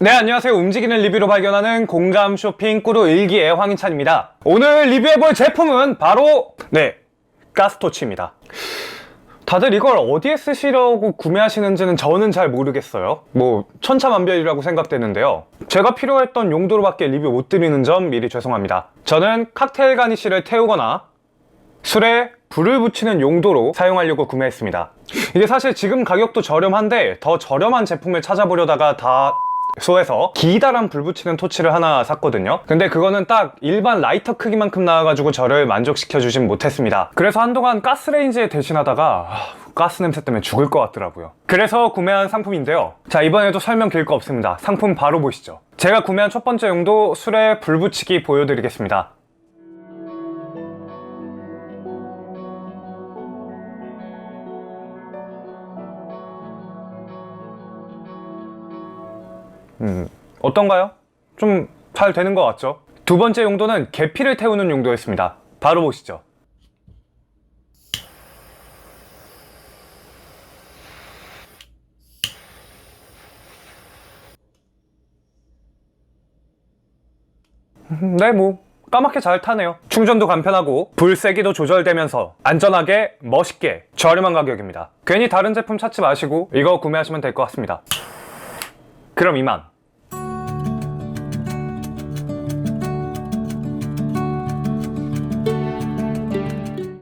네, 안녕하세요. 움직이는 리뷰로 발견하는 공감 쇼핑 꾸루 일기의 황인찬입니다. 오늘 리뷰해볼 제품은 바로, 네, 가스토치입니다. 다들 이걸 어디에 쓰시려고 구매하시는지는 저는 잘 모르겠어요. 뭐, 천차만별이라고 생각되는데요. 제가 필요했던 용도로밖에 리뷰 못 드리는 점 미리 죄송합니다. 저는 칵테일 가니쉬를 태우거나 술에 불을 붙이는 용도로 사용하려고 구매했습니다. 이게 사실 지금 가격도 저렴한데 더 저렴한 제품을 찾아보려다가 다 소에서 기다란 불 붙이는 토치를 하나 샀거든요. 근데 그거는 딱 일반 라이터 크기만큼 나와가지고 저를 만족시켜 주진 못했습니다. 그래서 한동안 가스레인지에 대신하다가 아, 가스 냄새 때문에 죽을 것 같더라고요. 그래서 구매한 상품인데요. 자, 이번에도 설명 길 거 없습니다. 상품 바로 보시죠. 제가 구매한 첫 번째 용도 술에 불 붙이기 보여드리겠습니다. 음, 어떤가요? 좀 잘 되는 것 같죠? 두 번째 용도는 계피를 태우는 용도였습니다. 바로 보시죠. 음, 네, 뭐 까맣게 잘 타네요. 충전도 간편하고 불 세기도 조절되면서 안전하게 멋있게 저렴한 가격입니다. 괜히 다른 제품 찾지 마시고 이거 구매하시면 될 것 같습니다. 그럼 이만!